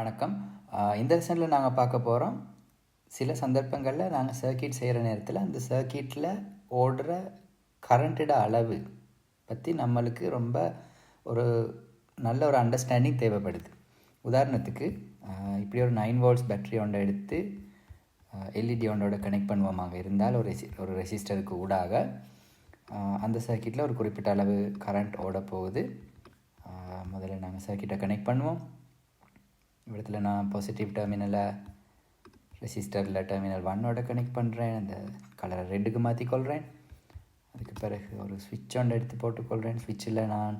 வணக்கம். இந்த செஷனில் நாங்கள் பார்க்க போகிறோம் சில சந்தர்ப்பங்களில் நாங்கள் சர்க்கியூட் செய்கிற நேரத்தில் அந்த சர்க்கியூட்டில் ஓடுற கரண்ட்டோட அளவு பற்றி நம்மளுக்கு ரொம்ப ஒரு நல்ல ஒரு அண்டர்ஸ்டாண்டிங் தேவைப்படுது. உதாரணத்துக்கு இப்படி ஒரு நைன் வால்ஸ் பேட்டரி ஒன்றை எடுத்து எல்இடி ஒன்றோட கனெக்ட் பண்ணுவோமாக. இருந்தால் ஒரு ரெசி ஒரு ரெசிஸ்டருக்கு ஊடாக அந்த சர்க்கியூட்டில் ஒரு குறிப்பிட்ட அளவு கரண்ட் ஓட போகுது. முதல்ல நாங்கள் சர்க்கியூட்டை கனெக்ட் பண்ணுவோம். இடத்துல நான் பாசிட்டிவ் டெர்மினலை ரெசிஸ்டரில் டெர்மினல் ஒன்னோட கனெக்ட் பண்ணுறேன் அந்த கலரை ரெட்டுக்கு மாற்றிக்கொள்கிறேன் அதுக்கு பிறகு ஒரு ஸ்விட்ச் ஒன்று எடுத்து போட்டுக்கொள்கிறேன் ஸ்விட்சில் நான்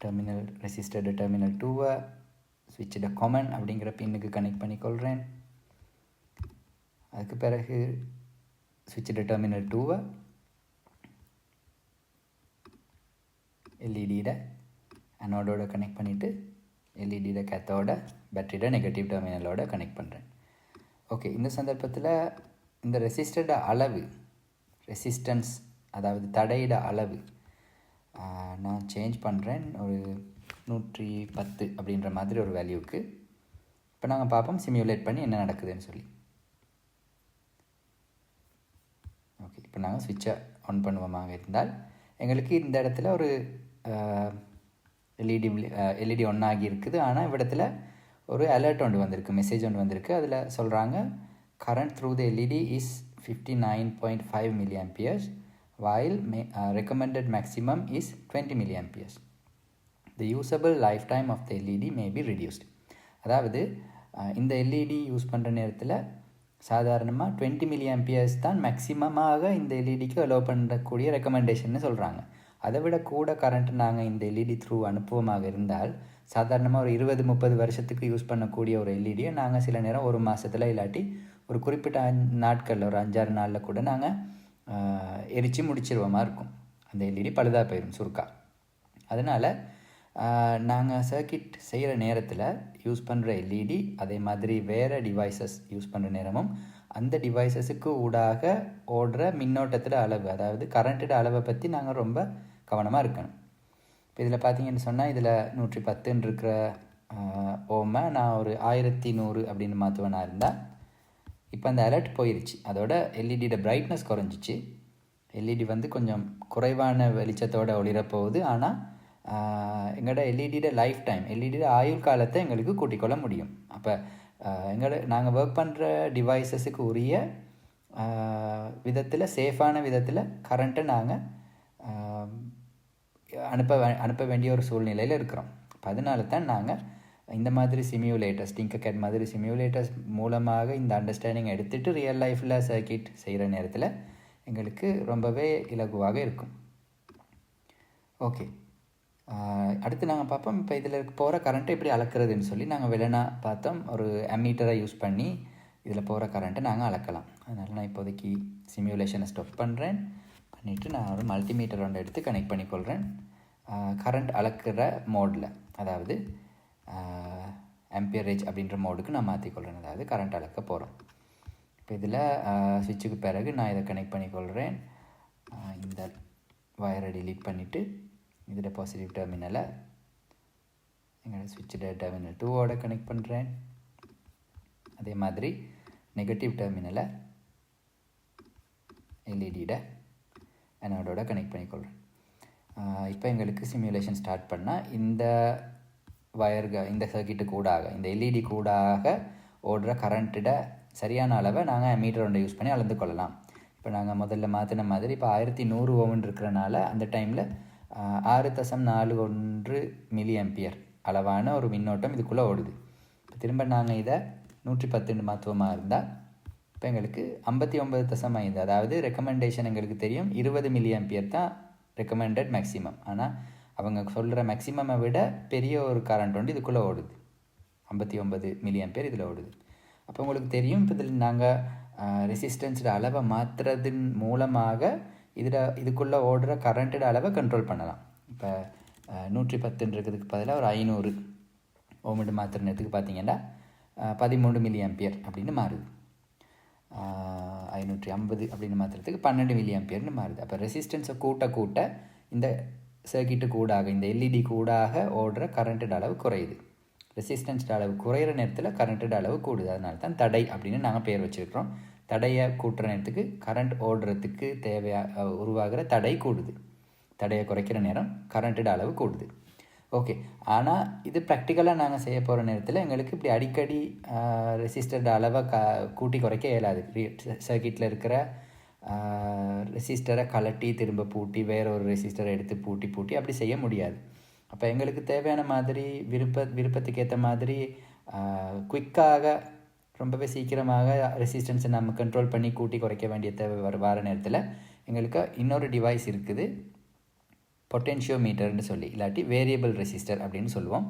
டெர்மினல் ரெசிஸ்டர்டு டெர்மினல் டூவை ஸ்விட்சிட காமன் அப்படிங்கிற பின்னுக்கு கனெக்ட் பண்ணிக்கொள்கிறேன் அதுக்கு பிறகு ஸ்விட்சிட டெர்மினல் டூவை எல்இடியில் அனோடோட கனெக்ட் பண்ணிவிட்டு எல்இடியில் கேத்தோட பேட்டரியோட நெகட்டிவ் டெர்மினலோட கனெக்ட் பண்ணுறேன் ஓகே இந்த சந்தர்ப்பத்தில் இந்த ரெசிஸ்டட அளவு ரெசிஸ்டன்ஸ் அதாவது தடையிட அளவு நான் சேஞ்ச் பண்ணுறேன் ஒரு நூற்றி பத்து அப்படின்ற மாதிரி ஒரு வேல்யூக்கு இப்போ நாங்கள் பார்ப்போம் சிமியுலேட் பண்ணி என்ன நடக்குதுன்னு சொல்லி. ஓகே இப்போ நாங்கள் சுவிட்சை ஆன் பண்ணுவோமாக இருந்தால். எங்களுக்கு இந்த இடத்துல ஒரு எல்இடி எல்இடி ஒன் ஆகி இருக்குது. ஆனால் இவ்விடத்தில் ஒரு அலர்ட் ஒன்று வந்திருக்கு மெசேஜ் ஒன்று வந்திருக்கு. அதில் சொல்கிறாங்க current through the LED is fifty nine point five milli amperes while may recommended maximum is twenty milli amperes the usable lifetime of the LED may be reduced. அதாவது uh, இந்த LED use பண்ணுற நேரத்தில் சாதாரணமாக twenty milliamperes தான் மேக்ஸிமமாக இந்த எல்இடிக்கு allow பண்ணக்கூடிய ரெக்கமெண்டேஷன்னு சொல்கிறாங்க அதை விட கூட கரண்ட் நாங்கள் இந்த எல்இடி த்ரூ அனுப்புவமாக இருந்தால் சாதாரணமாக ஒரு இருபது முப்பது வருஷத்துக்கு யூஸ் பண்ணக்கூடிய ஒரு எல்இடியை நாங்கள் சில நேரம் ஒரு மாதத்தில் இல்லாட்டி ஒரு குறிப்பிட்ட நாட்களில் ஒரு அஞ்சாறு நாளில் கூட நாங்கள் எரித்து முடிச்சிருவோமா இருக்கும். அந்த எல்இடி பழுதாக போயிடும் சுருக்கா. அதனால் நாங்கள் சர்க்கிட் செய்கிற நேரத்தில் யூஸ் பண்ணுற எல்இடி அதே மாதிரி வேறு டிவைசஸ் யூஸ் பண்ணுற நேரமும் அந்த டிவைசஸுக்கு ஊடாக ஓடுற மின்னோட்டத்தோட அளவு அதாவது கரண்ட்டோட அளவை பற்றி நாங்கள் ரொம்ப கவனமாக இருக்கணும். இப்போ இதில் பார்த்தீங்கன்னு சொன்னால் இதில் நூற்றி பத்துன்னு இருக்கிற ஓமை நான் ஒரு ஆயிரத்தி நூறு அப்படின்னு மாற்றுவேனா இருந்தால் இப்போ அந்த அலர்ட் போயிருச்சு. அதோட எல்இடியோட பிரைட்னஸ் குறைஞ்சிச்சு. எல்இடி வந்து கொஞ்சம் குறைவான வெளிச்சத்தோட ஒளிரப் போகுது ஆனால் எங்களோட எல்இடியோட லைஃப் டைம் எல்இடியோட ஆயுள் காலத்தை எங்களுக்கு கூட்டிக்கொள்ள முடியும். அப்போ எங்களோட நாங்கள் ஒர்க் பண்ணுற டிவைசஸுக்கு உரிய விதத்தில் சேஃபான விதத்தில் கரண்ட்டை நாங்கள் அனுப்ப வே- அனுப்ப வேண்டிய ஒரு சூழ்நிலையில் இருக்கிறோம். இப்போ அதனால தான் நாங்கள் இந்த மாதிரி சிமியூலேட்டர்ஸ் டிங்க கேட் மாதிரி சிமியூலேட்டர்ஸ் மூலமாக இந்த அண்டர்ஸ்டாண்டிங் எடுத்துகிட்டு ரியல் லைஃப்பில் சர்க்கிட் செய்கிற நேரத்தில் எங்களுக்கு ரொம்பவே இலகுவாக இருக்கும். ஓகே அடுத்து நாங்கள் பார்ப்போம். இப்போ இதில் போகிற கரண்ட்டை எப்படி அளக்கிறதுன்னு சொல்லி நாங்கள் வெளினா பார்த்தோம். ஒரு அம்மீட்டரை யூஸ் பண்ணி இதில் போகிற கரண்ட்டை நாங்கள் அளக்கலாம். அதனால் நான் இப்போதைக்கு சிமியுலேஷனை ஸ்டாப் பண்ணுறேன் பண்ணிவிட்டு நான் ஒரு மல்டிமீட்டர் ஒன்று எடுத்து கனெக்ட் பண்ணிக்கொள்கிறேன் கரண்ட் அளக்கிற மோடில் அதாவது ஆம்பியரேஜ் அப்படின்ற மோடுக்கு நான் மாற்றிக்கொள்கிறேன் அதாவது கரண்ட் அளக்க போகிறோம் இப்போ இதில் சுவிட்சுக்கு பிறகு நான் இதை கனெக்ட் பண்ணிக்கொள்கிறேன் இந்த வயரை டிலீட் பண்ணிவிட்டு இதில் பாசிட்டிவ் டெர்மினலை எங்களோட சுவிட்சில் டெர்மினல் டூவோட கனெக்ட் பண்ணுறேன் அதே மாதிரி நெகட்டிவ் டெர்மினலை எல்இடியோட அனோடோட கனெக்ட் பண்ணிக்கொள்கிறேன் இப்போ எங்களுக்கு சிமுலேஷன் ஸ்டார்ட் பண்ணால் இந்த வயர்க இந்த சர்க்கிட்டு கூடாக இந்த எல்இடி கூடாக ஓடுற கரண்ட்டிட சரியான அளவை நாங்கள் மீட்டர் ஒன்றை யூஸ் பண்ணி அளந்து கொள்ளலாம். இப்போ நாங்கள் முதல்ல மாற்றின மாதிரி இப்போ ஆயிரத்தி நூறு ஓவன் இருக்கிறனால அந்த டைமில் ஆறு தசம் நாலு ஒன்று மில்லி ஆம்பியர் அளவான ஒரு மின்னோட்டம் இதுக்குள்ளே ஓடுது. இப்போ திரும்ப நாங்கள் இதை நூற்றி பத்துன்னு மாற்றுவமாக இருந்தால் இப்போ எங்களுக்கு ஐம்பத்தி ஒன்பது தசம் ஐந்து. அதாவது ரெக்கமெண்டேஷன் எங்களுக்கு தெரியும். இருபது மில்லியன் பியர் தான் ரெக்கமெண்டட் மேக்ஸிமம் ஆனால் அவங்க சொல்கிற மேக்ஸிமமை விட பெரிய ஒரு கரண்ட் ஒன்று இதுக்குள்ளே ஓடுது. ஐம்பத்தி ஒன்பது மில்லியன் பேர் இதில் ஓடுது. அப்போ உங்களுக்கு தெரியும் இப்போ இதில் நாங்கள் ரெசிஸ்டன்ஸோட அளவை மாற்றுறதன் மூலமாக இதில் இதுக்குள்ளே ஓடுற கரண்ட்டோட அளவை கண்ட்ரோல் பண்ணலாம். இப்போ நூற்றி பத்துன்றதுக்கு பதிலாக ஒரு ஐநூறு ஓமிட்டு மாற்றுறதுக்கு பார்த்தீங்கன்னா பதிமூணு மில்லியம்பியர் அப்படின்னு மாறுது. ஐநூற்றி ஐம்பது அப்படின்னு மாற்றுறதுக்கு பன்னெண்டு மில்லி ஆம்பியர்னு மாறுது. அப்போ ரெசிஸ்டன்ஸை கூட்ட கூட்ட இந்த சர்க்கிட்டு கூடாக இந்த எல்இடி கூடாக ஓடுற கரண்ட்டோட அளவு குறையுது. ரெசிஸ்டன்ஸோட அளவு குறையிற நேரத்தில் கரண்ட்டோட அளவு கூடுது. அதனால தான் தடை அப்படின்னு நாங்கள் பேர் வச்சுருக்கிறோம். தடையை கூட்டுற நேரத்துக்கு கரண்ட் ஓடுறதுக்கு தேவையாக உருவாகிற தடை கூடுது. தடையை குறைக்கிற நேரம் கரண்ட்டோட அளவு கூடுது. ஓகே ஆனால் இது ப்ராக்டிக்கலாக நாங்கள் செய்ய போகிற நேரத்தில் எங்களுக்கு இப்படி அடிக்கடி ரெசிஸ்டரோட அளவை க கூட்டி குறைக்க இயலாது. சர்க்கிட்டில் இருக்கிற ரெசிஸ்டரை கலட்டி திரும்ப பூட்டி வேற ஒரு ரெசிஸ்டரை எடுத்து பூட்டி பூட்டி அப்படி செய்ய முடியாது. அப்போ எங்களுக்கு தேவையான மாதிரி விருப்ப விருப்பத்துக்கு ஏற்ற மாதிரி குயிக்காக ரொம்பவே சீக்கிரமாக ரெசிஸ்டன்ஸை நம்ம கண்ட்ரோல் பண்ணி கூட்டி குறைக்க வேண்டிய தேவை வர வார நேரத்தில் எங்களுக்கு இன்னொரு டிவைஸ் இருக்குது. பொட்டென்ஷியோமீட்டர்னு சொல்லி இல்லாட்டி வேரியபிள் ரெசிஸ்டர் அப்படின்னு சொல்லுவோம்.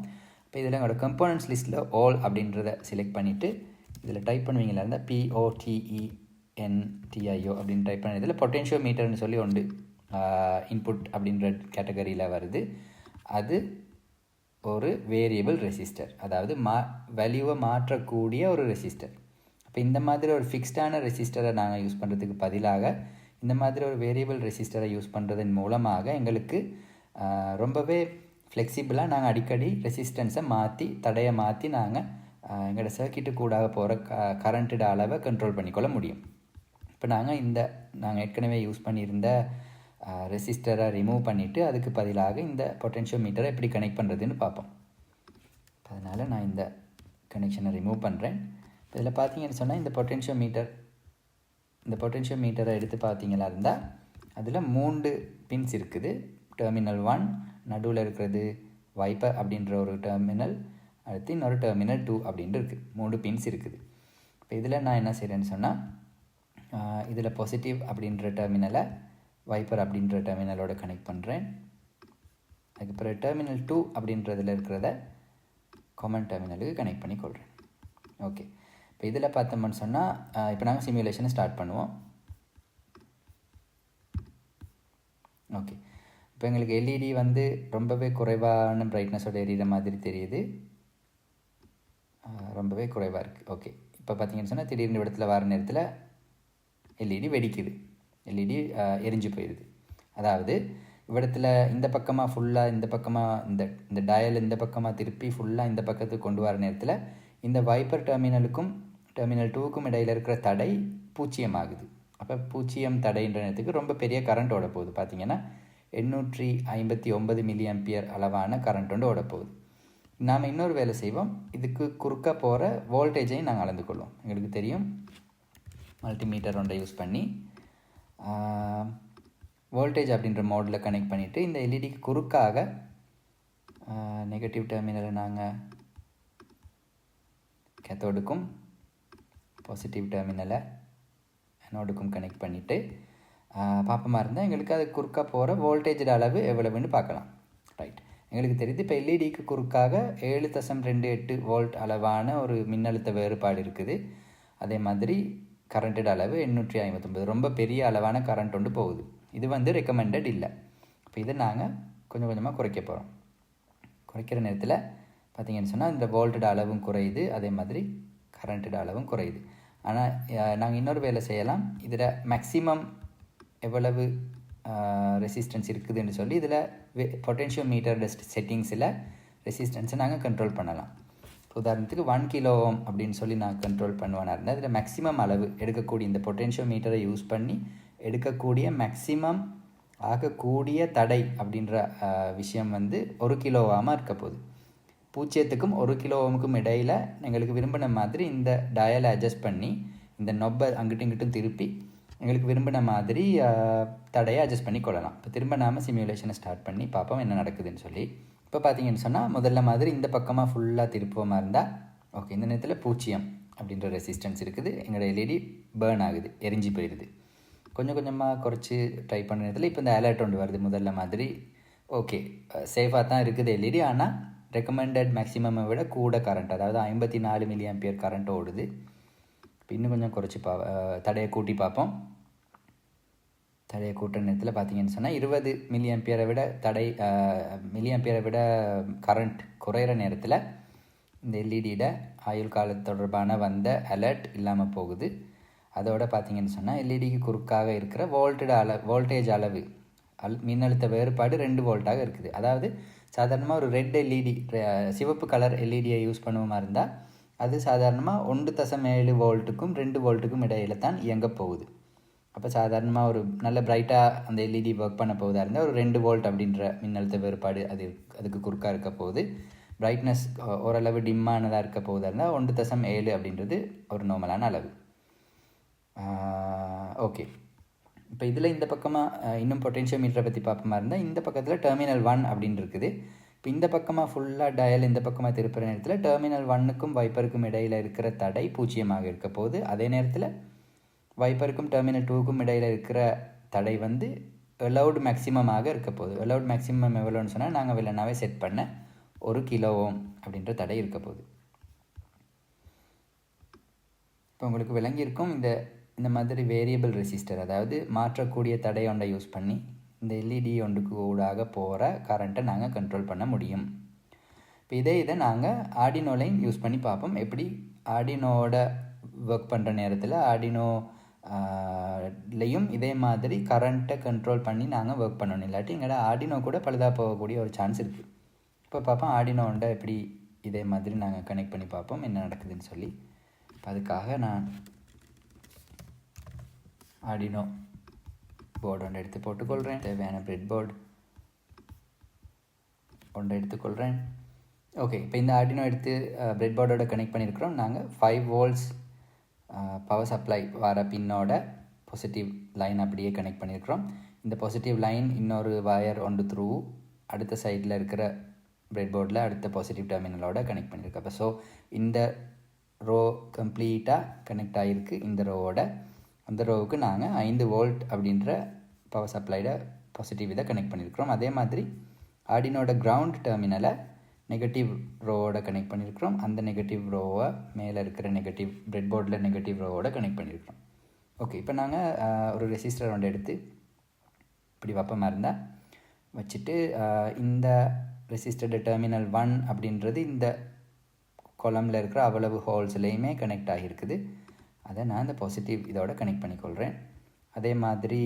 இப்போ இதில் எங்களோட கம்போனன்ட்ஸ் லிஸ்ட்டில் ஆல் அப்படின்றத செலக்ட் பண்ணிவிட்டு இதில் டைப் பண்ணுவீங்களா இருந்தால் பிஓடிஇஎன்டிஐஓ அப்படின்னு டைப் பண்ண இதில் பொட்டென்ஷியோமீட்டர்னு சொல்லி உண்டு. இன்புட் அப்படின்ற கேட்டகரியில் வருது. அது ஒரு வேரியபிள் ரெசிஸ்டர் அதாவது மா வேல்யூவை மாற்றக்கூடிய ஒரு ரெசிஸ்டர் அப்போ இந்த மாதிரி ஒரு ஃபிக்ஸ்டான ரெசிஸ்டரை நாங்கள் யூஸ் பண்ணுறதுக்கு பதிலாக இந்த மாதிரி ஒரு வேரியபிள் ரெசிஸ்டரை யூஸ் பண்ணுறதன் மூலமாக எங்களுக்கு ரொம்பவே ஃப்ளெக்சிபிளாக நாங்கள் அடிக்கடி ரெசிஸ்டன்ஸை மாற்றி தடையை மாற்றி நாங்கள் எங்களோட சர்க்கிட்டு கூடாக போகிற க கரண்ட்டோட அளவை கண்ட்ரோல் பண்ணிக்கொள்ள முடியும். இப்போ நாங்கள் இந்த நாங்கள் ஏற்கனவே யூஸ் பண்ணியிருந்த ரெசிஸ்டரை ரிமூவ் பண்ணிவிட்டு அதுக்கு பதிலாக இந்த பொட்டென்ஷியோ மீட்டரை எப்படி கனெக்ட் பண்ணுறதுன்னு பார்ப்போம். அதனால் நான் இந்த கனெக்ஷனை ரிமூவ் பண்ணுறேன் இதில் பார்த்தீங்கன்னு சொன்னால் இந்த பொட்டென்ஷியோ மீட்டர் இந்த பொட்டென்ஷியல் மீட்டரை எடுத்து பார்த்தீங்களா இருந்தால் அதில் மூன்று பின்ஸ் இருக்குது. டெர்மினல் ஒன் நடுவில் இருக்கிறது வைப்பர் அப்படின்ற ஒரு டெர்மினல் அடுத்து இன்னொரு டெர்மினல் டூ அப்படின்ட்டு இருக்குது மூணு பின்ஸ் இருக்குது. இப்போ இதில் நான் என்ன செய்கிறேன்னு சொன்னால் இதில் பாசிட்டிவ் அப்படின்ற டெர்மினலை வைப்பர் அப்படின்ற டெர்மினலோட கனெக்ட் பண்ணுறேன் அதுக்கப்புறம் டெர்மினல் டூ அப்படின்றதில் இருக்கிறத காமன் டெர்மினலுக்கு கனெக்ட் பண்ணி கொள்கிறேன் ஓகே இப்போ இதில் பார்த்தோம்னு சொன்னால் இப்போ நாங்கள் சிமுலேஷனை ஸ்டார்ட் பண்ணுவோம். ஓகே இப்போ எங்களுக்கு எல்இடி வந்து ரொம்பவே குறைவான பிரைட்னஸோட எரியிற மாதிரி தெரியுது. ரொம்பவே குறைவாக இருக்குது ஓகே இப்போ பார்த்தீங்கன்னு சொன்னால் திடீர்னு இடத்துல வர நேரத்தில் எல்இடி வெடிக்குது. எல்இடி எரிஞ்சு போயிடுது அதாவது இவ்விடத்துல இந்த பக்கமாக ஃபுல்லாக இந்த பக்கமாக இந்த இந்த டயல் இந்த பக்கமாக திருப்பி ஃபுல்லாக இந்த பக்கத்துக்கு கொண்டு வர நேரத்தில் இந்த வைப்பர் டெர்மினலுக்கும் டெர்மினல் டூவுக்கும் இடையில் இருக்கிற தடை பூச்சியம் ஆகுது அப்போ பூச்சியம் தடைன்ற நேரத்துக்கு ரொம்ப பெரிய கரண்ட் ஓட போகுது. பார்த்தீங்கன்னா எண்ணூற்றி ஐம்பத்தி ஒன்பது மில்லி ஆம்பியர் அளவான கரண்ட் ஒன்று ஓட போகுது. நாம் இன்னொரு வேலை செய்வோம். இதுக்கு குறுக்க போகிற வோல்டேஜையும் நாங்கள் அளந்து கொள்வோம். எங்களுக்கு தெரியும். மல்டிமீட்டர் ஒன்றை யூஸ் பண்ணி வோல்டேஜ் அப்படின்ற மோடில் கனெக்ட் பண்ணிவிட்டு இந்த எல்இடிக்கு குறுக்காக நெகட்டிவ் டெர்மினலை நாங்கள் கேத்தோடுக்கும் பாசிட்டிவ் டெர்மினலை அனோடுக்கும் கனெக்ட் பண்ணிவிட்டு பார்ப்போமா இருந்தால் எங்களுக்கு அது குறுக்காக போகிற வோல்டேஜோட அளவு எவ்வளவுன்னு பார்க்கலாம். ரைட் எங்களுக்கு தெரியுது இப்போ எல்இடிக்கு குறுக்காக ஏழு தசம் ரெண்டு எட்டு வோல்ட் அளவான ஒரு மின்னழுத்த வேறுபாடு இருக்குது. அதே மாதிரி கரண்ட்டோட அளவு எண்ணூற்றி ஐம்பத்தொம்பது. ரொம்ப பெரிய அளவான கரண்ட் ஒன்று போகுது. இது வந்து ரெக்கமெண்டட் இல்லை. இப்போ இதை நாங்கள் கொஞ்சம் கொஞ்சமாக குறைக்க போகிறோம் குறைக்கிற நேரத்தில் பார்த்தீங்கன்னு சொன்னால் இந்த வோல்ட்டோட அளவும் குறையுது. அதே மாதிரி கரண்ட்டோட அளவும் குறையுது. ஆனால் நாங்கள் இன்னொரு வேலை செய்யலாம். இதில் மேக்ஸிமம் எவ்வளவு ரெசிஸ்டன்ஸ் இருக்குதுன்னு சொல்லி இதில் பொட்டென்ஷியோ மீட்டர் டெஸ்ட் செட்டிங்ஸில் ரெசிஸ்டன்ஸை நாங்கள் கண்ட்ரோல் பண்ணலாம். உதாரணத்துக்கு ஒன் கிலோ ஓம் அப்படின்னு சொல்லி நான் கண்ட்ரோல் பண்ணுவேனா இருந்தால் இதில் மேக்ஸிமம் அளவு எடுக்கக்கூடிய இந்த பொட்டென்ஷியோ மீட்டரை யூஸ் பண்ணி எடுக்கக்கூடிய மேக்ஸிமம் ஆகக்கூடிய தடை அப்படின்ற விஷயம் வந்து ஒரு கிலோவாமல் இருக்க போகுது. பூஜ்ஜியத்துக்கும் ஒரு கிலோ ஓமுக்கும் இடையில் எங்களுக்கு விரும்பின மாதிரி இந்த டயலை அட்ஜஸ்ட் பண்ணி இந்த நொப்பை அங்கிட்டும் இங்கிட்டும் திருப்பி எங்களுக்கு விரும்பின மாதிரி தடையை அட்ஜஸ்ட் பண்ணி கொள்ளலாம். இப்போ திரும்ப நாம சிமுலேஷனை ஸ்டார்ட் பண்ணி பார்ப்போம் என்ன நடக்குதுன்னு சொல்லி. இப்போ பார்த்தீங்கன்னு சொன்னால் முதல்ல மாதிரி இந்த பக்கமாக ஃபுல்லாக திருப்பமாக இருந்தால் ஓகே இந்த நேரத்தில் பூஜ்ஜியம் அப்படின்ற ரெசிஸ்டன்ஸ் இருக்குது. எங்களோட எல்இடி பேர்ன் ஆகுது எரிஞ்சு போயிடுது. கொஞ்சம் கொஞ்சமாக குறைச்சி ட்ரை பண்ண நேரத்தில் இப்போ இந்த அலர்ட் ஒன்று வருது முதல்ல மாதிரி. ஓகே சேஃபாக தான் இருக்குது எல்இடி ஆனால் ரெக்கமெண்டட் மேக்ஸிமமை விட கூட கரண்ட் அதாவது ஐம்பத்தி நாலு மில்லி ஆம்பியர் கரண்ட் ஓடுது. இன்னும் கொஞ்சம் குறைச்சி பா தடையை கூட்டி பார்ப்போம். தடையை கூட்டுற நேரத்தில் பார்த்தீங்கன்னு சொன்னால் இருபது மில்லி ஆம்பியரை விட தடை மில்லி ஆம்பியரை விட கரண்ட் குறையிற நேரத்தில் இந்த எல்இடியில் ஆயுள் கால தொடர்பான வந்த அலர்ட் இல்லாமல் போகுது. அதோட பார்த்தீங்கன்னு சொன்னால் எல்இடிக்கு குறுக்காக இருக்கிற வோல்ட்டோட அள வோல்டேஜ் அளவு அல் மின்னழுத்த வேறுபாடு ரெண்டு வோல்ட்டாக இருக்குது. அதாவது சாதாரணமாக ஒரு ரெட் எல்இடி சிவப்பு கலர் எல்இடியை யூஸ் பண்ணுவோமா இருந்தால் அது சாதாரணமாக ஒன்று தசம் ஏழு வோல்ட்டுக்கும் ரெண்டு வோல்ட்டுக்கும் இடையில தான் இயங்க போகுது. அப்போ சாதாரணமாக ஒரு நல்ல பிரைட்டாக அந்த எல்இடி ஒர்க் பண்ண போகுதா இருந்தால் ஒரு ரெண்டு வோல்ட் அப்படின்ற மின்னழுத்த வேறுபாடு அது அதுக்கு குறுக்காக இருக்க போகுது. பிரைட்னஸ் ஓரளவு டிம்மானதாக இருக்க போகுதா இருந்தால் ஒன்று தசம் ஏழு அப்படின்றது ஒரு நார்மலான அளவு. ஓகே இப்போ இதில் இந்த பக்கமாக இன்னும் பொட்டென்ஷியல் மீட்டரை பற்றி பார்ப்போமா இருந்தால் இந்த பக்கத்தில் டெர்மினல் ஒன் அப்படின்னு இருக்குது. இப்போ இந்த பக்கமாக ஃபுல்லாக டயல் இந்த பக்கமாக திருப்புற நேரத்தில் டெர்மினல் ஒன்னுக்கும் வைப்பருக்கும் இடையில் இருக்கிற தடை பூஜ்ஜியமாக இருக்க போகுது. அதே நேரத்தில் வைப்பருக்கும் டெர்மினல் டூக்கும் இடையில் இருக்கிற தடை வந்து அலவுட் மேக்ஸிமமாக இருக்க போகுது. அலவுட் மேக்ஸிமம் எவ்வளோன்னு சொன்னால் நாங்கள் வில்லனாவே செட் பண்ண ஒரு கிலோ ஓம் அப்படின்ற தடை இருக்க போகுது. இப்போ உங்களுக்கு விளங்கியிருக்கும் இந்த இந்த மாதிரி வேரியபிள் ரெசிஸ்டர் அதாவது மாற்றக்கூடிய தடை ஒன்றை யூஸ் பண்ணி இந்த எல்இடி ஒன்றுக்கு ஊடாக போகிற கரண்ட்டை நாங்கள் கண்ட்ரோல் பண்ண முடியும். இப்போ இதே இதை நாங்கள் ஆர்டினோலையும் யூஸ் பண்ணி பார்ப்போம். எப்படி ஆடினோட ஒர்க் பண்ணுற நேரத்தில் ஆடினோ லையும் இதே மாதிரி கரண்ட்டை கண்ட்ரோல் பண்ணி நாங்கள் ஒர்க் பண்ணணும். இல்லாட்டி எங்களோட ஆடினோ கூட பழுதாக போகக்கூடிய ஒரு சான்ஸ் இருக்குது இப்போ பார்ப்போம் ஆடினோண்ட எப்படி இதே மாதிரி நாங்கள் கனெக்ட் பண்ணி பார்ப்போம் என்ன நடக்குதுன்னு சொல்லி. இப்போ அதுக்காக நான் அடினோ போர்டு ஒன்று எடுத்து போட்டுக்கொள்கிறேன். தேவையான பிரெட் போர்டு ஒன்று எடுத்துக்கொள்கிறேன். ஓகே இப்போ இந்த ஆர்டினோ எடுத்து பிரெட் போர்டோட கனெக்ட் பண்ணியிருக்கிறோம். நாங்கள் ஃபைவ் வோல்ட்ஸ் பவர் சப்ளை வர பின்னோட பாசிட்டிவ் லைன் அப்படியே கனெக்ட் பண்ணியிருக்கிறோம். இந்த பாசிட்டிவ் லைன் இன்னொரு வயர் ஒன்று த்ரூ அடுத்த சைடில் இருக்கிற பிரெட் போர்டில் அடுத்த பாசிட்டிவ் டெர்மினலோட கனெக்ட் பண்ணியிருக்கோம். அப்போ ஸோ இந்த ரோ கம்ப்ளீட்டாக கனெக்ட் ஆகிருக்கு இந்த ரோவோட அந்த ரோவுக்கு நாங்கள் ஐந்து வோல்ட் அப்படின்ற பவர் சப்ளைட பாசிட்டிவ் இதை கனெக்ட் பண்ணியிருக்கிறோம் அதே மாதிரி ஆடினோட கிரவுண்ட் டெர்மினலை நெகட்டிவ் ரோவோட கனெக்ட் பண்ணியிருக்கிறோம் அந்த நெகட்டிவ் ரோவை மேலே இருக்கிற நெகட்டிவ் பிரெட் போர்டில் நெகட்டிவ் ரோவோட கனெக்ட் பண்ணியிருக்கிறோம் ஓகே இப்போ நாங்கள் ஒரு ரெசிஸ்டர் ஒன்று எடுத்து இப்படி வப்பமாக இருந்தால் வச்சுட்டு இந்த ரெசிஸ்டர்டு டெர்மினல் ஒன் அப்படின்றது இந்த கொலமில் இருக்கிற அவ்வளவு ஹோல்ஸ்லேயுமே கனெக்ட் ஆகியிருக்குது. அதை நான் இந்த பாசிட்டிவ் இதோட கனெக்ட் பண்ணிக்கொள்கிறேன் அதே மாதிரி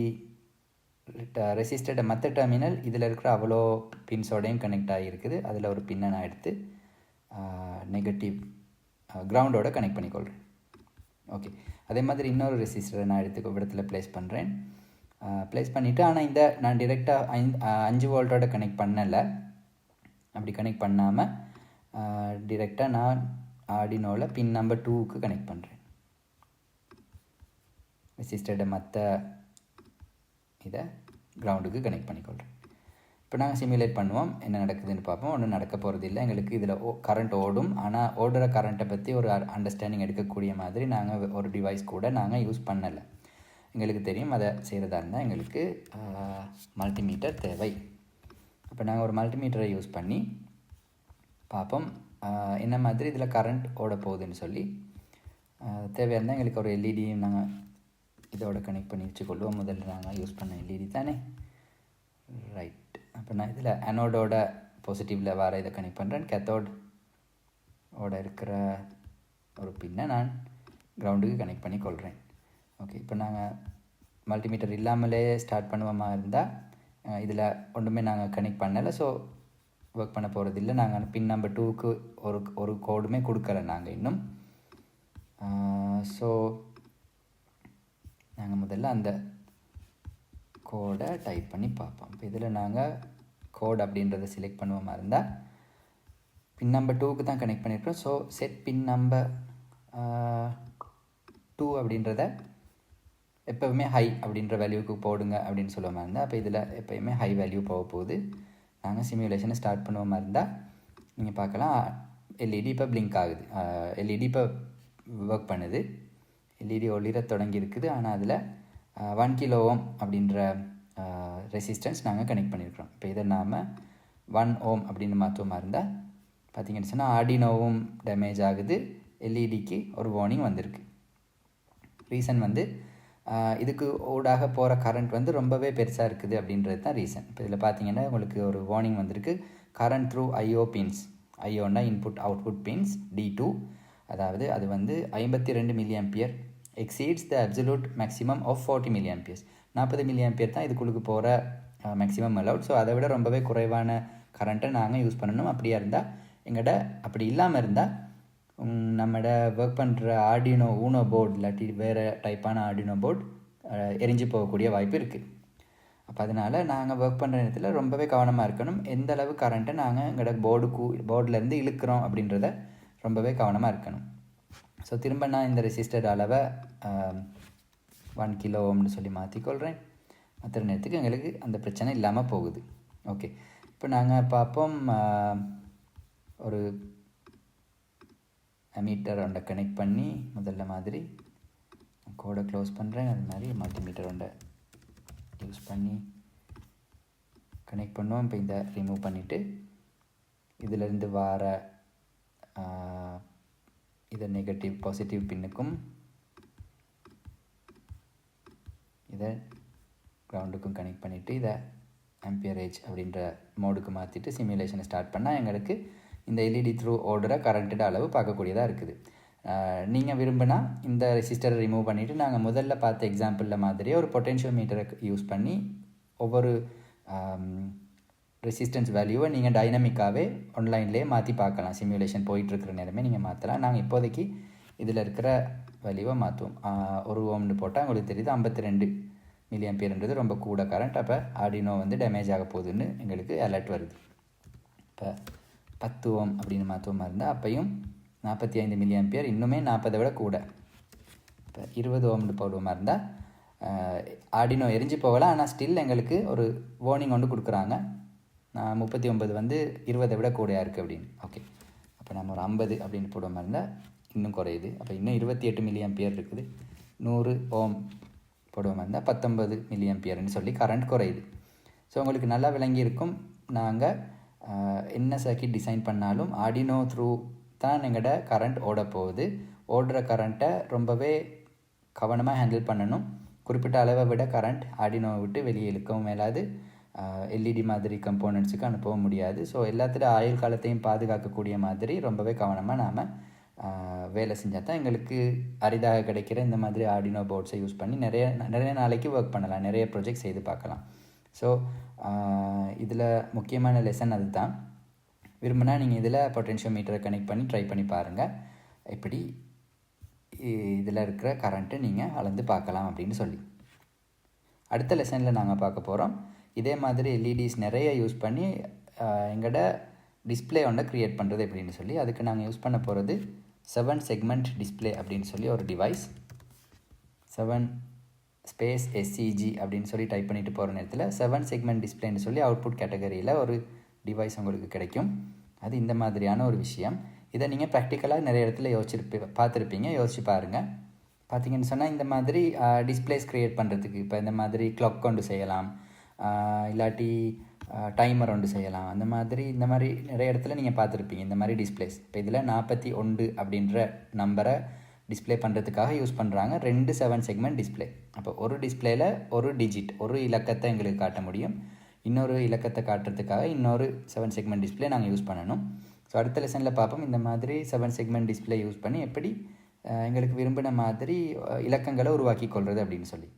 ரெசிஸ்டட் மற்ற டெர்மினல் இதில் இருக்கிற அவ்வளோ பின்ஸோடையும் கனெக்ட் ஆகியிருக்குது. அதில் ஒரு பின்னை நான் எடுத்து நெகட்டிவ் கிரவுண்டோட கனெக்ட் பண்ணிக்கொள்கிறேன் ஓகே அதே மாதிரி இன்னொரு ரெசிஸ்டரை நான் எடுத்து இடத்துல ப்ளேஸ் பண்ணுறேன் ப்ளேஸ் பண்ணிவிட்டு ஆனால் இந்த நான் டிரெக்டாக ஐந் அஞ்சு வோல்ட்டோட கனெக்ட் பண்ணலை. அப்படி கனெக்ட் பண்ணாமல் டிரெக்டாக நான் ஆடினோவில் பின் நம்பர் டூவுக்கு கனெக்ட் பண்ணுறேன் ரெசிஸ்டர்ட மற்ற இதை கிரவுண்டுக்கு கனெக்ட் பண்ணிக்கொள்கிறேன் இப்போ நாங்கள் சிமுலேட் பண்ணுவோம் என்ன நடக்குதுன்னு பார்ப்போம். ஒன்றும் நடக்க போகிறது இல்லை எங்களுக்கு இதில் ஓ கரண்ட் ஓடும். ஆனால் ஓடுற கரண்ட்டை பற்றி ஒரு அண்டர்ஸ்டாண்டிங் எடுக்கக்கூடிய மாதிரி நாங்கள் ஒரு டிவைஸ் கூட நாங்கள் யூஸ் பண்ணலை. எங்களுக்கு தெரியும் அதை செய்கிறதா இருந்தால் எங்களுக்கு மல்டிமீட்டர் தேவை. இப்போ நாங்கள் ஒரு மல்டிமீட்டரை யூஸ் பண்ணி பார்ப்போம். என்ன மாதிரி இதில் கரண்ட் ஓட போகுதுன்னு சொல்லி தேவையாக இருந்தால் எங்களுக்கு ஒரு எல்இடியும் நாங்கள் இதோட கனெக்ட் பண்ணி வச்சுக்கொள்வோம். முதல்ல நாங்கள் யூஸ் பண்ண எல்இடி தானே? ரைட் அப்போ நான் இதில் அனோடோட பாசிட்டிவில் வேறு இதை கனெக்ட் பண்ணுறேன் கேத்தோட் ஓட இருக்கிற ஒரு பின்னை நான் கிரவுண்டுக்கு கனெக்ட் பண்ணி கொள்கிறேன் ஓகே இப்போ நாங்கள் மல்டிமீட்டர் இல்லாமலே ஸ்டார்ட் பண்ணுவோமா இருந்தால் இதில் ஒன்றுமே நாங்கள் கனெக்ட் பண்ணலை. ஸோ ஒர்க் பண்ண போகிறது இல்லை நாங்கள் பின் நம்பர் டூக்கு ஒரு ஒரு கோடுமே கொடுக்கல நாங்கள் இன்னும். ஸோ நாங்கள் முதல்ல அந்த கோடை டைப் பண்ணி பார்ப்போம். இப்போ இதில் நாங்கள் கோட் அப்படின்றத செலக்ட் பண்ணுவோமா இருந்தால் பின் நம்பர் டூக்கு தான் கனெக்ட் பண்ணியிருக்கோம் so set pin number two அப்படின்றத எப்போவுமே ஹை அப்படின்ற வேல்யூக்கு போடுங்க அப்படின்னு சொல்லுவோமா இருந்தால் அப்போ இதில் எப்போயுமே ஹை வேல்யூ போக போகுது. நாங்கள் சிமுலேஷனை ஸ்டார்ட் பண்ணுவோமா இருந்தால் நீங்கள் பார்க்கலாம். எல்இடி இப்போ பிளிங்க் ஆகுது. எல்இடி இப்போ ஒர்க் பண்ணுது. எல்இடி ஒளிர தொடங்கி இருக்குது ஆனால் அதில் ஒன் கிலோ ஓம் அப்படின்ற ரெசிஸ்டன்ஸ் நாங்கள் கனெக்ட் பண்ணியிருக்கிறோம். இப்போ இதை நாம் ஒன் ஓம் அப்படின்னு மாற்றுவோமா இருந்தால் பார்த்தீங்கன்னு சொன்னால் ஆடினோவும் டேமேஜ் ஆகுது. எல்இடிக்கு ஒரு வார்னிங் வந்திருக்கு. ரீசன் வந்து இதுக்கு ஊடாக போகிற கரண்ட் வந்து ரொம்பவே பெருசாக இருக்குது அப்படின்றது தான் ரீசன் இப்போ இதில் பார்த்தீங்கன்னா உங்களுக்கு ஒரு வார்னிங் வந்திருக்கு. Current through IO pins ஐஓன்னா input output pins D two அதாவது அது வந்து ஐம்பத்தி ரெண்டு milliampere exceeds the absolute maximum of forty milli amperes நாற்பது மில்லி ஆம்பியர் தான் இதுக்குள்ளுக்கு போகிற மேக்ஸிமம் அலவுட் ஸோ அதை விட ரொம்பவே குறைவான கரண்ட்டை நாங்கள் யூஸ் பண்ணணும். அப்படியா இருந்தால் எங்கள்கிட்ட அப்படி இல்லாமல் இருந்தால் நம்மட ஒர்க் பண்ணுற ஆர்டினோ ஊனோ போர்டு இல்லாட்டி வேறு டைப்பான ஆர்டினோ போர்டு எரிஞ்சு போகக்கூடிய வாய்ப்பு இருக்குது அப்போ அதனால் நாங்கள் ஒர்க் பண்ணுற நேரத்தில் ரொம்பவே கவனமாக இருக்கணும். எந்த அளவு கரண்ட்டை நாங்கள் எங்களோட போர்டுக்கு போர்டிலேருந்து இழுக்கிறோம் அப்படின்றத ரொம்பவே கவனமாக இருக்கணும். ஸோ திரும்ப நான் இந்த ரெசிஸ்டர் அளவை ஒன் கிலோ ஓம்னு சொல்லி மாற்றிக்கொள்கிறேன் மற்ற நேரத்துக்கு எங்களுக்கு அந்த பிரச்சனை இல்லாமல் போகுது. ஓகே இப்போ நாங்கள் பார்ப்போம் ஒரு மீட்டர் ஒன்றை கனெக்ட் பண்ணி முதல்ல மாதிரி கோடை க்ளோஸ் பண்ணுறேன் அது மாதிரி மல்டிமீட்டர் ஒன்றை யூஸ் பண்ணி கனெக்ட் பண்ணுவோம். இப்போ இந்த ரிமூவ் பண்ணிவிட்டு இதிலேருந்து வர இதை நெகட்டிவ் பாசிட்டிவ் பின்னுக்கும். இதை கிரவுண்டுக்கும் கனெக்ட் பண்ணிவிட்டு இதை ஆம்பியரேஜ் அப்படின்ற மோடுக்கு மாற்றிட்டு சிமுலேஷனை ஸ்டார்ட் பண்ணால் எங்களுக்கு இந்த எல்இடி த்ரூ ஓடுற கரண்ட்டோட அளவு பார்க்கக்கூடியதாக இருக்குது. நீங்கள் விரும்பினா இந்த ரெசிஸ்டரை ரிமூவ் பண்ணிவிட்டு நாங்கள் முதல்ல பார்த்த எக்ஸாம்பிளில் மாதிரியே ஒரு பொட்டென்ஷியல் மீட்டரை யூஸ் பண்ணி ஒவ்வொரு ரெசிஸ்டன்ஸ் வேல்யூவை நீங்கள் டைனமிக்காகவே ஆன்லைன்லேயே மாற்றி பார்க்கலாம். சிமுலேஷன் போயிட்டுருக்கிற நேரமே நீங்கள் மாற்றலாம் நாங்கள் இப்போதைக்கு இதில் இருக்கிற வேல்யூவை மாற்றுவோம் ஒரு ஓம்னு போட்டால் உங்களுக்கு தெரியுது ஐம்பத்தி ரெண்டு மில்லியன் பேருன்றது ரொம்ப கூட கரண்ட் அப்போ ஆடினோ வந்து டேமேஜ் ஆக போகுதுன்னு எங்களுக்கு அலர்ட் வருது. இப்போ பத்து ஓம் அப்படின்னு மாற்றுவோமா இருந்தால் அப்பையும் நாற்பத்தி ஐந்து மில்லியன் பேர் இன்னுமே நாற்பதை விட கூட. இப்போ இருபது ஓம்னு போடுவோமா. இருந்தால் ஆடினோ எரிஞ்சு போகலாம். ஆனால் ஸ்டில் எங்களுக்கு ஒரு வார்னிங் ஒன்று கொடுக்குறாங்க. முப்பத்தி ஒன்பது வந்து இருபதை விட கூடையாக இருக்குது அப்படின்னு. ஓகே அப்போ நம்ம ஒரு ஐம்பது அப்படின்னு போடுவோமா இருந்தால் இன்னும் குறையுது. அப்போ இன்னும் இருபத்தி எட்டு மில்லியன் பேர் இருக்குது. நூறு ஓம் போடுவோமா இருந்தால் பத்தொன்பது மில்லியன் பேர்னு சொல்லி கரண்ட் குறையுது. ஸோ உங்களுக்கு நல்லா விளங்கியிருக்கும் நாங்கள் என்ன சர்க்கிட் டிசைன் பண்ணாலும் ஆடினோ த்ரூ தான் எங்கள்கிட்ட கரண்ட் ஓட போகுது. ஓடுற கரண்ட்டை ரொம்பவே கவனமாக ஹேண்டில் பண்ணணும். குறிப்பிட்ட அளவை விட கரண்ட் ஆடினோவை விட்டு வெளியே இழுக்கவும் மேலாது எல்இடி மாதிரி கம்போனன்ட்ஸுக்கு அனுப்பவும் முடியாது. ஸோ எல்லாத்தோட ஆயுள் காலத்தையும் பாதுகாக்கக்கூடிய மாதிரி ரொம்பவே கவனமாக நாம் வேலை செஞ்சால் தான் எங்களுக்கு அரிதாக கிடைக்கிற இந்த மாதிரி ஆடினோ போர்ட்ஸை யூஸ் பண்ணி நிறைய நிறைய நாளைக்கு ஒர்க் பண்ணலாம். நிறைய ப்ரொஜெக்ட் செய்து பார்க்கலாம். ஸோ இதில் முக்கியமான லெசன் அது தான் விரும்பினா நீங்கள் இதில் பொட்டென்ஷியல் மீட்டரை கனெக்ட் பண்ணி ட்ரை பண்ணி பாருங்கள் இப்படி இதில் இருக்கிற கரண்ட்டை நீங்கள் அளந்து பார்க்கலாம் அப்படின்னு சொல்லி. அடுத்த லெசனில் நாங்கள் பார்க்க போகிறோம் இதே மாதிரி எல்இடிஸ் நிறைய யூஸ் பண்ணி எங்களோட டிஸ்பிளே ஒன்றை க்ரியேட் பண்ணுறது எப்படின்னு சொல்லி அதுக்கு நாங்கள் யூஸ் பண்ண போகிறது செவன் செக்மெண்ட் டிஸ்பிளே அப்படின்னு சொல்லி ஒரு டிவைஸ் செவன் ஸ்பேஸ் எஸ்சிஜி அப்படின்னு சொல்லி டைப் பண்ணிட்டு போகிற நேரத்தில் செவன் செக்மெண்ட் டிஸ்பிளேன்னு சொல்லி அவுட்புட் கேட்டகரியில் ஒரு டிவைஸ் உங்களுக்கு கிடைக்கும். அது இந்த மாதிரியான ஒரு விஷயம். இதை நீங்கள் ப்ராக்டிக்கலாக நிறைய இடத்துல யோசிச்சிருப்பி பார்த்துருப்பீங்க. யோசிச்சு பாருங்கள் பார்த்தீங்கன்னு சொன்னால் இந்த மாதிரி டிஸ்பிளேஸ் க்ரியேட் பண்ணுறதுக்கு இப்போ இந்த மாதிரி கிளாக் கொண்டு செய்யலாம். இல்லாட்டி டைமர் ஒன்று செய்யலாம். அந்த மாதிரி இந்த மாதிரி நிறைய இடத்துல நீங்கள் பார்த்துருப்பீங்க. இந்த மாதிரி டிஸ்பிளேஸ் இப்போ இதில் நாற்பத்தி ஒன்று அப்படின்ற நம்பரை டிஸ்பிளே பண்ணுறதுக்காக யூஸ் பண்ணுறாங்க ரெண்டு செவன் செக்மெண்ட் டிஸ்பிளே அப்போ ஒரு டிஸ்பிளேயில் ஒரு டிஜிட் ஒரு இலக்கத்தை எங்களுக்கு காட்ட முடியும். இன்னொரு இலக்கத்தை காட்டுறதுக்காக இன்னொரு செவன் செக்மெண்ட் டிஸ்பிளே நாங்கள் யூஸ் பண்ணணும். ஸோ அடுத்த லெசனில் பார்ப்போம். இந்த மாதிரி செவன் செக்மெண்ட் டிஸ்பிளே யூஸ் பண்ணி எப்படி எங்களுக்கு விரும்பின மாதிரி இலக்கங்களை உருவாக்கி கொள்வது அப்படின்னு சொல்லி.